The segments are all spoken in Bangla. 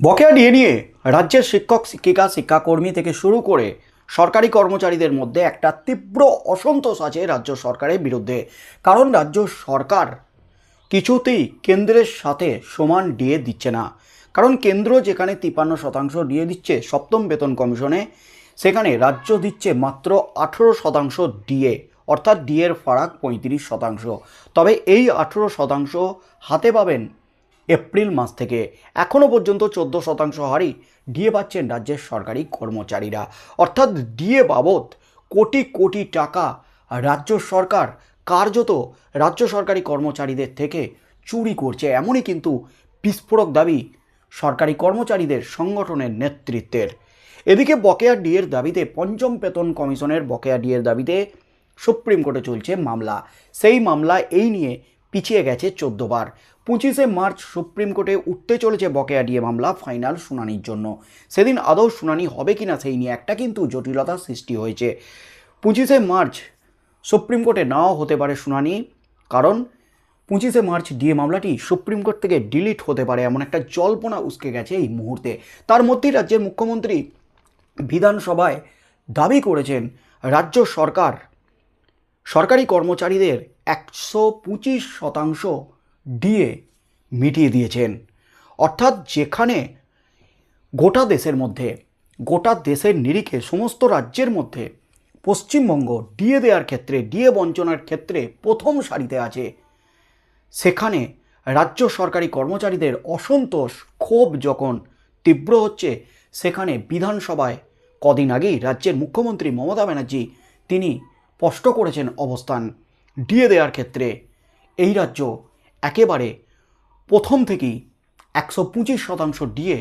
বকেয়া ডিএ নিয়ে রাজ্যের শিক্ষক, শিক্ষিকা, শিক্ষাকর্মী থেকে শুরু করে সরকারি কর্মচারীদের মধ্যে একটা তীব্র অসন্তোষ আছে রাজ্য সরকারের বিরুদ্ধে। কারণ রাজ্য সরকার কিছুতেই কেন্দ্রের সাথে সমান ডিএ দিচ্ছে না। কারণ কেন্দ্র যেখানে তিপান্ন শতাংশ ডিএ দিচ্ছে সপ্তম বেতন কমিশনে, সেখানে রাজ্য দিচ্ছে মাত্র আঠেরো শতাংশ ডিএ অর্থাৎ ডিএর ফারাক পঁয়ত্রিশ শতাংশ। তবে এই আঠেরো শতাংশ হাতে পাবেন এপ্রিল মাস থেকে এখনও পর্যন্ত চোদ্দ শতাংশ হারই ডিএ পাচ্ছেন রাজ্যের সরকারি কর্মচারীরা। অর্থাৎ ডিএ বাবদ কোটি কোটি টাকা রাজ্য সরকার কার্যত রাজ্য সরকারি কর্মচারীদের থেকে চুরি করছে। এমনই কিন্তু বিস্ফোরক দাবি সরকারি কর্মচারীদের সংগঠনের নেতৃত্বের। এদিকে বকেয়া ডিএর দাবিতে পঞ্চম বেতন কমিশনের বকেয়া ডিএর দাবিতে সুপ্রিম কোর্টে চলছে মামলা। সেই মামলা এই নিয়ে পিছিয়ে গেছে চোদ্দ বার। পঁচিশে মার্চ সুপ্রিম কোর্টে উঠতে চলেছে বকেয়া ডিএ মামলা ফাইনাল শুনানির জন্য। সেদিন আদৌ শুনানি হবে কিনা সেই নিয়ে একটা কিন্তু জটিলতার সৃষ্টি হয়েছে। পঁচিশে মার্চ সুপ্রিম কোর্টে নাও হতে পারে শুনানি, কারণ পঁচিশে মার্চ ডিএ মামলাটি সুপ্রিম কোর্ট থেকে ডিলিট হতে পারে এমন একটা জল্পনা উসকে গেছে এই মুহূর্তে। তার মধ্যেই রাজ্যের মুখ্যমন্ত্রী বিধানসভায় দাবি করেছেন, রাজ্য সরকার, সরকারি কর্মচারীদের একশো পঁচিশ শতাংশ ডিএ মিটিয়ে দিয়েছেন। অর্থাৎ যেখানে গোটা দেশের মধ্যে, গোটা দেশের নিরিখে সমস্ত রাজ্যের মধ্যে পশ্চিমবঙ্গ ডিএ দেওয়ার ক্ষেত্রে, ডিএ বঞ্চনার ক্ষেত্রে প্রথম সারিতে আছে, সেখানে রাজ্য সরকারি কর্মচারীদের অসন্তোষ, ক্ষোভ যখন তীব্র হচ্ছে, সেখানে বিধানসভায় কদিন আগেই রাজ্যের মুখ্যমন্ত্রী মমতা ব্যানার্জি তিনি স্পষ্ট করেছেন অবস্থান। ডিএ দেওয়ার ক্ষেত্রে এই রাজ্য একেবারে প্রথম থেকেই একশো পঁচিশ শতাংশ ডিএ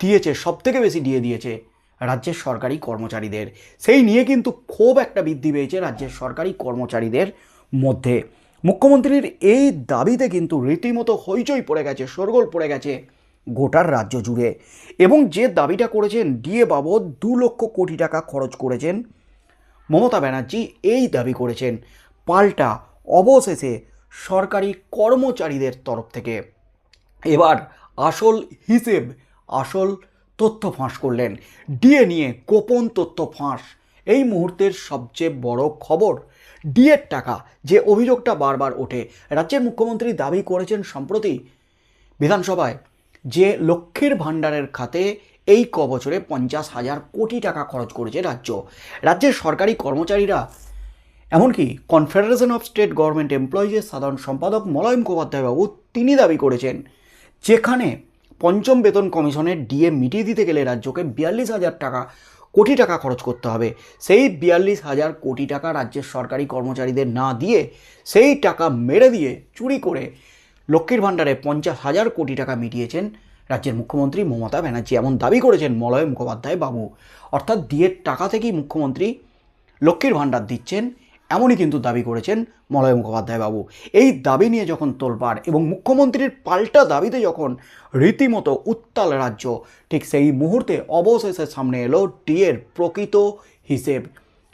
দিয়েছে, সবথেকে বেশি ডিএ দিয়েছে রাজ্যের সরকারি কর্মচারীদের। সেই নিয়ে কিন্তু খুব একটা বৃদ্ধি পেয়েছে রাজ্যের সরকারি কর্মচারীদের মধ্যে। মুখ্যমন্ত্রীর এই দাবিতে কিন্তু রীতিমতো হইচই পড়ে গেছে, শোরগোল পড়ে গেছে গোটার রাজ্য জুড়ে। এবং যে দাবিটা করেছেন, ডিএ বাবদ দু লক্ষ কোটি টাকা খরচ করেছেন মমতা ব্যানার্জি, এই দাবি করেছেন। পাল্টা অবশেষে সরকারি কর্মচারীদের তরফ থেকে। এবার আসল হিসেব, আসল তথ্য ফাঁস করলেন। ডিএ নিয়ে গোপন তথ্য ফাঁস। এই মুহূর্তের সবচেয়ে বড় খবর, ডিএর টাকা যে অভিযোগটা বারবার ওঠে, রাজ্যের মুখ্যমন্ত্রী দাবি করেছেন সম্প্রতি বিধানসভায় যে লক্ষ্মীর ভাণ্ডারের খাতে এই ক বছরে পঞ্চাশ হাজার কোটি টাকা খরচ করেছে রাজ্য। রাজ্যের সরকারি কর্মচারীরা এমনকি কনফেডারেশন অফ স্টেট গভর্নমেন্ট এমপ্লয়িজের সাধারণ সম্পাদক মলয় মুখোপাধ্যায় বাবু তিনি দাবি করেছেন, যেখানে পঞ্চম বেতন কমিশনের ডিএ মিটিয়ে দিতে গেলে রাজ্যকে বিয়াল্লিশ হাজার টাকা, কোটি টাকা খরচ করতে হবে। সেই বিয়াল্লিশ হাজার কোটি টাকা রাজ্যের সরকারি কর্মচারীদের না দিয়ে সেই টাকা মেরে দিয়ে চুরি করে লক্ষ্মীর ভাণ্ডারে পঞ্চাশ হাজার কোটি টাকা মিটিয়েছেন রাজ্যের মুখ্যমন্ত্রী মমতা ব্যানার্জি। এমন দাবি করেছেন মলয় মুখোপাধ্যায় বাবু অর্থাৎ ডিএর টাকা থেকেই মুখ্যমন্ত্রী লক্ষ্মীর ভাণ্ডার দিচ্ছেন এমনই কিন্তু দাবি করেছেন মলয় মুখোপাধ্যায় বাবু এই দাবি নিয়ে যখন তোলপাড় এবং মুখ্যমন্ত্রীর পাল্টা দাবিতে যখন রীতিমতো উত্তাল রাজ্য, ঠিক সেই মুহূর্তে অবশেষে সামনে এলো ডিএর প্রকৃত হিসেব।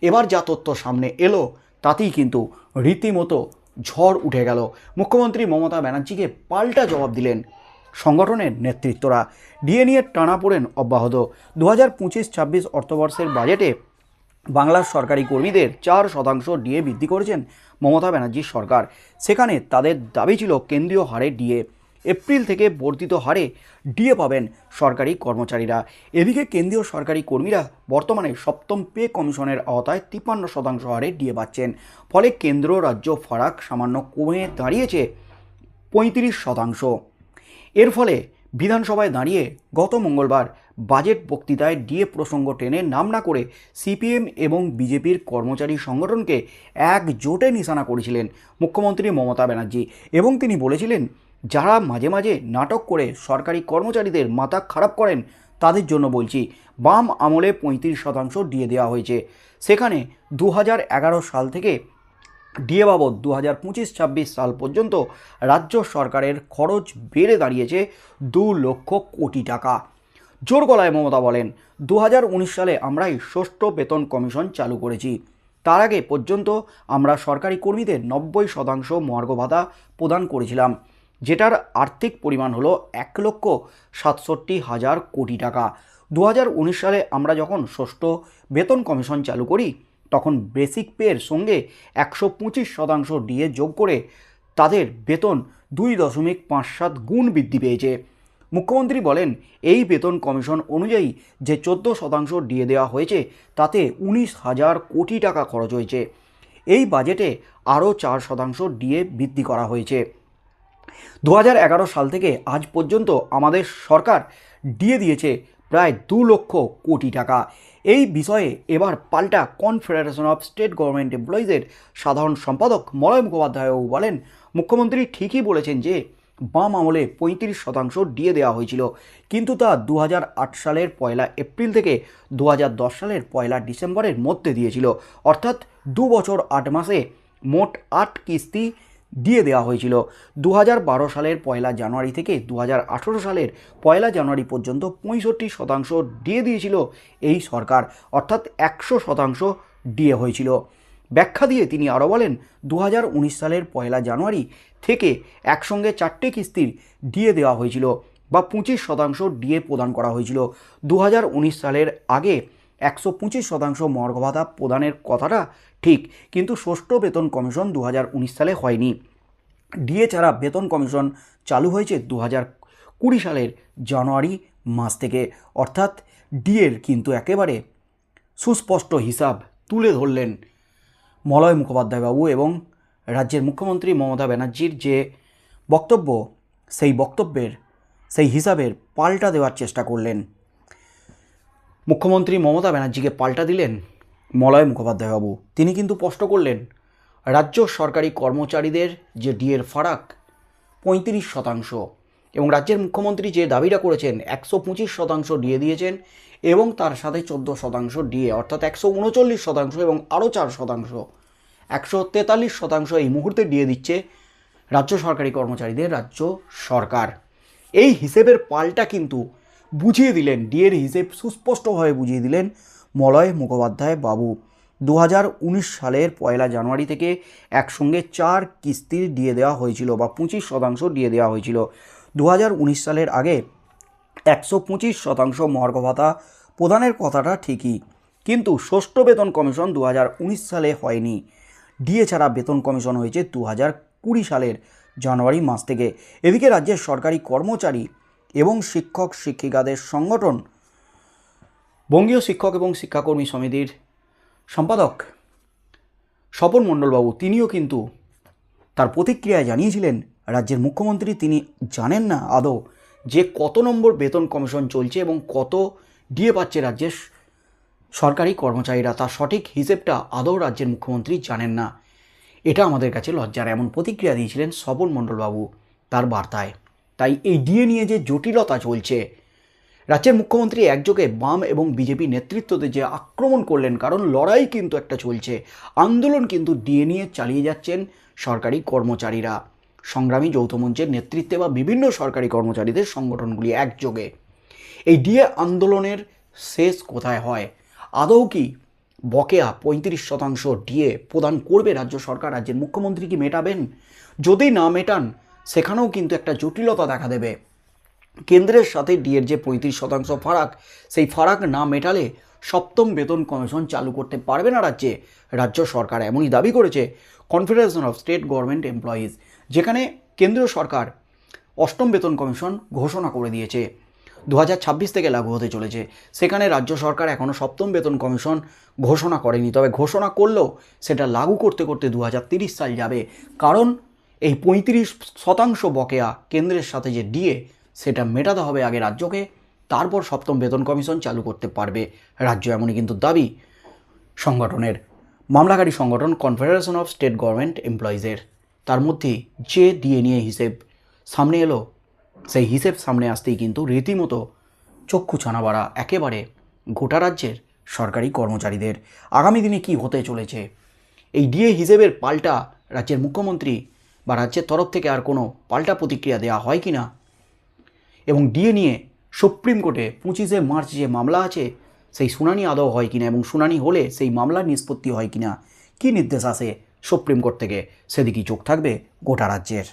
এবার যা তথ্য সামনে এলো, তাতেই কিন্তু রীতিমতো ঝড় উঠে গেল। মুখ্যমন্ত্রী মমতা ব্যানার্জিকে পাল্টা জবাব দিলেন সংগঠনের নেতৃত্বরা। ডিএ টানা পড়েন অব্যাহত। দু হাজার পঁচিশ ছাব্বিশ অর্থবর্ষের বাজেটে বাংলার সরকারি কর্মীদের চার শতাংশ ডিএ বৃদ্ধি করেছেন মমতা ব্যানার্জির সরকার। সেখানে তাদের দাবি ছিল কেন্দ্রীয় হারে ডিএ। এপ্রিল থেকে বর্ধিত হারে ডিএ পাবেন সরকারি কর্মচারীরা। এদিকে কেন্দ্রীয় সরকারি কর্মীরা বর্তমানে সপ্তম পে কমিশনের আওতায় তিপ্পান্ন শতাংশ হারে ডিএ পাচ্ছেন। ফলে কেন্দ্র, রাজ্য ফারাক সামান্য কমে দাঁড়িয়েছে পঁয়ত্রিশ শতাংশ। এর ফলে বিধানসভায় দাঁড়িয়ে গত মঙ্গলবার বাজেট বক্তৃতায় ডিএ প্রসঙ্গ টেনে নাম না করে সিপিএম এবং বিজেপির কর্মচারী সংগঠনকে একজোটে নিশানা করেছিলেন মুখ্যমন্ত্রী মমতা ব্যানার্জি। এবং তিনি বলেছিলেন, যারা মাঝে মাঝে নাটক করে সরকারি কর্মচারীদের মাথা খারাপ করেন, তাদের জন্য বলছি, বাম আমলে পঁয়ত্রিশ শতাংশ ডিএ দেওয়া হয়েছে। সেখানে দু হাজার এগারো সাল থেকে ডিএ বাবদ দু হাজার পঁচিশ ছাব্বিশ সাল পর্যন্ত রাজ্য সরকারের খরচ বেড়ে দাঁড়িয়েছে দু লক্ষ কোটি টাকা। জোর গলায় মমতা বলেন দু হাজার উনিশ সালে আমরাই ষষ্ঠ বেতন কমিশন চালু করেছি। তার আগে পর্যন্ত আমরা সরকারি কর্মীদের নব্বই শতাংশ মর্গ ভাতা প্রদান করেছিলাম, যেটার আর্থিক পরিমাণ হলো এক লক্ষ সাতষট্টি হাজার কোটি টাকা। দু সালে আমরা যখন ষষ্ঠ বেতন কমিশন চালু করি তখন বেসিক পের সঙ্গে একশো পঁচিশ শতাংশ ডিএ যোগ করে তাদের বেতন দুই দশমিক পাঁচ সাত গুণ বৃদ্ধি পেয়েছে। মুখ্যমন্ত্রী বলেন, এই বেতন কমিশন অনুযায়ী যে চোদ্দ শতাংশ ডিএ দেওয়া হয়েছে, তাতে উনিশ হাজার কোটি টাকা খরচ হয়েছে। এই বাজেটে আরও চার শতাংশ ডিএ বৃদ্ধি করা হয়েছে। দু হাজার এগারো সাল থেকে আজ পর্যন্ত আমাদের সরকার দিয়ে দিয়েছে প্রায় দু লক্ষ কোটি টাকা। এই বিষয়ে এবার পাল্টা কনফেডারেশন অফ স্টেট গভর্নমেন্ট এমপ্লয়িজের সাধারণ সম্পাদক মলয় মুখোপাধ্যায়ও বলেন, মুখ্যমন্ত্রী ঠিকই বলেছেন যে, বাম আমলে পঁয়ত্রিশ শতাংশ দিয়ে দেওয়া হয়েছিল। কিন্তু তা দু হাজার আট সালের পয়লা এপ্রিল থেকে দু হাজার দশ সালের পয়লা ডিসেম্বরের মধ্যে দিয়েছিল। অর্থাৎ দু বছর আট মাসে মোট আট কিস্তি দিয়ে দেওয়া হয়েছিল। দু হাজার বারো সালের পয়লা জানুয়ারি থেকে দু হাজার আঠেরো সালের পয়লা জানুয়ারি পর্যন্ত পঁয়ষট্টি শতাংশ দিয়ে দিয়েছিল এই সরকার। অর্থাৎ একশো শতাংশ দিয়ে হয়েছিল। ব্যাখ্যা দিয়ে তিনি আরও বলেন দু হাজার উনিশ সালের পয়লা জানুয়ারি থেকে একসঙ্গে চারটে কিস্তির দিয়ে দেওয়া হয়েছিল বা পঁচিশ শতাংশ ডিএ প্রদান করা হয়েছিল। দু হাজার উনিশ সালের আগে একশো পঁচিশ শতাংশ মর্গ ভাতা প্রদানের কথাটা ঠিক, কিন্তু ষষ্ঠ বেতন কমিশন দু হাজার উনিশ সালে হয়নি। ডিএ ছাড়া বেতন কমিশন চালু হয়েছে দু কুড়ি সালের জানুয়ারি মাস থেকে। অর্থাৎ ডিএর কিন্তু একেবারে সুস্পষ্ট হিসাব তুলে ধরলেন মলয় মুখোপাধ্যায় বাবু এবং রাজ্যের মুখ্যমন্ত্রী মমতা ব্যানার্জির যে বক্তব্য, সেই বক্তব্যের, সেই হিসাবের পাল্টা দেওয়ার চেষ্টা করলেন। মুখ্যমন্ত্রী মমতা ব্যানার্জিকে পাল্টা দিলেন। মলয় মুখোপাধ্যায় বাবু। তিনি কিন্তু স্পষ্ট করলেন, রাজ্য সরকারি কর্মচারীদের যে ডিএর ফারাক, পঁয়ত্রিশ শতাংশ এবং রাজ্যের মুখ্যমন্ত্রী যে দাবিটা করেছেন, একশো পঁচিশ শতাংশ ডিএ দিয়েছেন এবং তার সাথে চোদ্দ শতাংশ ডিএ, অর্থাৎ একশো উনচল্লিশ শতাংশ এবং আরও চার শতাংশ, একশো তেতাল্লিশ শতাংশ এই মুহূর্তে দিয়ে দিচ্ছে রাজ্য সরকারি কর্মচারীদের রাজ্য সরকার। এই হিসেবের পাল্টা কিন্তু বুঝিয়ে দিলেন, ডিএর হিসেব সুস্পষ্টভাবে বুঝিয়ে দিলেন মলয় মুখোপাধ্যায় বাবু। দু হাজার উনিশ সালের পয়লা জানুয়ারি থেকে একসঙ্গে চার কিস্তির দিয়ে দেওয়া হয়েছিল বা পঁচিশ শতাংশ দিয়ে দেওয়া হয়েছিল। দু হাজার উনিশ সালের আগে একশো পঁচিশ শতাংশ মর্গ ভাতা প্রদানের কথাটা ঠিকই, কিন্তু ষষ্ঠ বেতন কমিশন দু হাজার উনিশ সালে হয়নি। ডিএ ছাড়া বেতন কমিশন হয়েছে দু কুড়ি সালের জানুয়ারি মাস থেকে। এদিকে রাজ্যের সরকারি কর্মচারী এবং শিক্ষক শিক্ষিকাদের সংগঠন বঙ্গীয় শিক্ষক এবং শিক্ষাকর্মী সমিতির সম্পাদক স্বপন মণ্ডলবাবু, তিনিও কিন্তু তার প্রতিক্রিয়ায় জানিয়েছিলেন। রাজ্যের মুখ্যমন্ত্রী তিনি জানেন না আদৌ যে কত নম্বর বেতন কমিশন চলছে এবং কত ডিএ পাচ্ছে রাজ্যের সরকারি কর্মচারীরা। তার সঠিক হিসেবটা আদৌ রাজ্যের মুখ্যমন্ত্রী জানেন না। এটা আমাদের কাছে লজ্জার, এমন প্রতিক্রিয়া দিয়েছিলেন স্বপন মণ্ডলবাবু তার বার্তায়। তাই এই ডিএ নিয়ে যে জটিলতা চলছে রাজ্যের মুখ্যমন্ত্রী একযোগে বাম এবং বিজেপি নেতৃত্বতে যে আক্রমণ করলেন, কারণ লড়াই কিন্তু একটা চলছে। আন্দোলন কিন্তু ডিএ নিয়ে চালিয়ে যাচ্ছেন সরকারি কর্মচারীরা। সংগ্রামী যৌথ মঞ্চের নেতৃত্বে বা বিভিন্ন সরকারি কর্মচারীদের সংগঠনগুলি একযোগে। এই ডিএ আন্দোলনের শেষ কোথায় হয়? আদৌ কি বকেয়া পঁয়ত্রিশ শতাংশ ডিএ প্রদান করবে রাজ্য সরকার, রাজ্যের মুখ্যমন্ত্রী কি মেটাবেন? যদি না মেটান, সেখানেও কিন্তু একটা জটিলতা দেখা দেবে। কেন্দ্রের সাথে ডিএর যে পঁয়ত্রিশ শতাংশ ফারাক, সেই ফারাক না মেটালে সপ্তম বেতন কমিশন চালু করতে পারবে না রাজ্যে। রাজ্য সরকার এমনই দাবি করেছে confederation of state government employees যেখানে কেন্দ্রীয় সরকার অষ্টম বেতন কমিশন ঘোষণা করে দিয়েছে। দু হাজার ছাব্বিশ থেকে লাগু হতে চলেছে। সেখানে রাজ্য সরকার এখনও সপ্তম বেতন কমিশন ঘোষণা করেনি। তবে ঘোষণা করলেও সেটা লাগু করতে করতে দু সাল যাবে। কারণ এই পঁয়ত্রিশ শতাংশ বকেয়া কেন্দ্রের সাথে যে ডিএ সেটা মেটাতে হবে আগে রাজ্যকে, তারপর সপ্তম বেতন কমিশন চালু করতে পারবে রাজ্য, এমনই কিন্তু দাবি সংগঠনের। মামলাকারী সংগঠন কনফেডারেশন অফ স্টেট গভর্নমেন্ট এমপ্লয়িজের তার মধ্যে যে ডিএ নিয়ে হিসেব সামনে এলো, সেই হিসেব সামনে আসতেই কিন্তু রীতিমতো চক্ষু ছানাবাড়া একেবারে গোটা রাজ্যের সরকারি কর্মচারীদের। আগামী দিনে কি হতে চলেছে? এই ডিএ হিসেবের পাল্টা রাজ্যের মুখ্যমন্ত্রী বা রাজ্যের তরফ থেকে আর কোনো পাল্টা প্রতিক্রিয়া দেওয়া হয় কি না? এবং ডিএ নিয়ে সুপ্রিম কোর্টে পঁচিশে মার্চ যে মামলা আছে, সেই শুনানি আদৌ হয় কিনা এবং শুনানি হলে সেই মামলার নিষ্পত্তি হয় কিনা, কী নির্দেশ আসে সুপ্রিম কোর্ট থেকে? সেদিকেই চোখ থাকবে গোটা রাজ্যের।